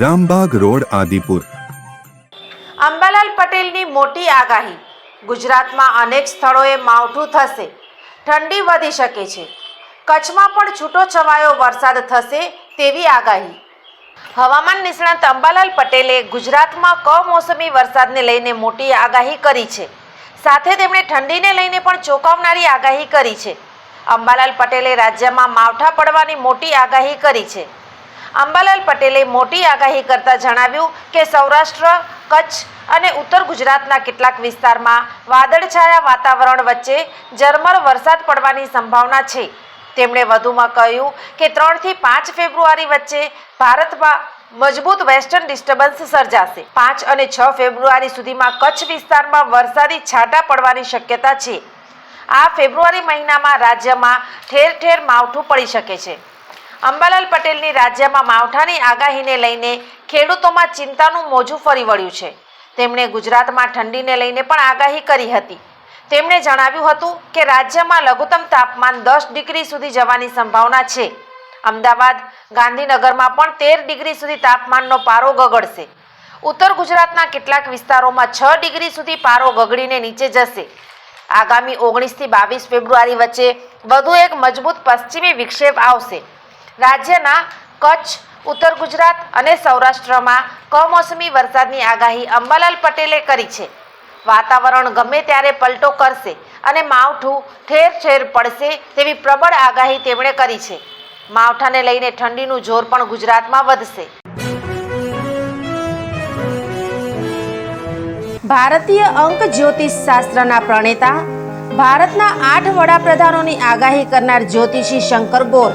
Rambagh road, Adipur. Ambalal પટેલની મોટી આગાહી. ગુજરાતમાં અનેક સ્થળોએ માવઠું થશે. ઠંડી વધી શકે છે. કચ્છમાં પણ છૂટો છવાયો વરસાદ થશે તેવી આગાહી. હવામાન નિષ્ણાત અંબાલાલ પટેલે ગુજરાતમાં કમોસમી વરસાદને લઈને મોટી આગાહી કરી છે. સાથે તેમણે ઠંડીને લઈને પણ ચોંકાવનારી આગાહી કરી છે. અંબાલાલ પટેલે રાજ્યમાં માવઠા પડવાની મોટી આગાહી કરી છે. અંબાલાલ પટેલે મોટી આગાહી કરતા જણાવ્યું કે સૌરાષ્ટ્ર, કચ્છ અને ઉત્તર ગુજરાતના કેટલાક વિસ્તારમાં વાદળછાયા વાતાવરણ વચ્ચે ઝરમર વરસાદ પડવાની સંભાવના છે. તેમણે વધુમાં કહ્યું કે ત્રણથી પાંચ ફેબ્રુઆરી વચ્ચે ભારતમાં મજબૂત વેસ્ટર્ન ડિસ્ટર્બન્સ સર્જાશે. પાંચ અને છ ફેબ્રુઆરી સુધીમાં કચ્છ વિસ્તારમાં વરસાદી છાંટા પડવાની શક્યતા છે. આ ફેબ્રુઆરી મહિનામાં રાજ્યમાં ઠેર ઠેર માવઠું પડી શકે છે. અંબાલાલ પટેલની રાજ્યમાં માવઠાની આગાહીને લઈને ખેડૂતોમાં ચિંતાનું મોજું ફરી વળ્યું છે. તેમણે ગુજરાતમાં ઠંડીને લઈને પણ આગાહી કરી હતી. તેમણે જણાવ્યું હતું કે રાજ્યમાં લઘુત્તમ તાપમાન દસ ડિગ્રી સુધી જવાની સંભાવના છે. અમદાવાદ, ગાંધીનગરમાં પણ તેર ડિગ્રી સુધી તાપમાનનો પારો ગગડશે. ઉત્તર ગુજરાતના કેટલાક વિસ્તારોમાં છ ડિગ્રી સુધી પારો ગગડીને નીચે જશે. આગામી ઓગણીસથી બાવીસ ફેબ્રુઆરી વચ્ચે વધુ એક મજબૂત પશ્ચિમી વિક્ષેપ આવશે. રાજ્યના કચ્છ, ઉત્તર ગુજરાત અને સૌરાષ્ટ્રમાં કમોસમી વરસાદની આગાહી અંબાલાલ પટેલે કરી છે. વાતાવરણ ગમે ત્યારે પલટો કરશે અને માવઠું ઠેર ઠેર પડશે તેવી પ્રબળ આગાહી તેમણે કરી છે. માવઠાને લઈને ઠંડીનું જોર પણ ગુજરાતમાં વધશે. ભારતીય અંક જ્યોતિષ શાસ્ત્રના પ્રણેતા, ભારતના આઠ વડાપ્રધાનોની આગાહી કરનાર જ્યોતિષી શંકર ગોર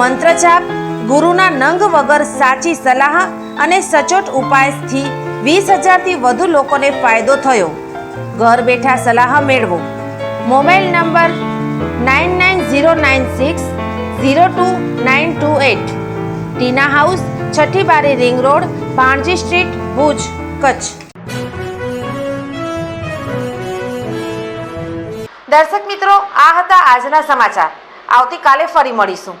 મંત્રજાપ ગુરુના નંગ વગર સાચી સલાહ અને સચોટ ઉપાયથી વીસ હજારથી વધુ લોકોને ફાયદો થયો. ઘર બેઠા સલાહ મેળવો. Mobile number nine nine zero nine six zero two nine two eight. Tina house Chhathi Bari ring road Panji street, Bhuj, Kutch. દર્શક મિત્રો, આ હતા આજના સમાચાર. આવતીકાલે ફરી મળીશું.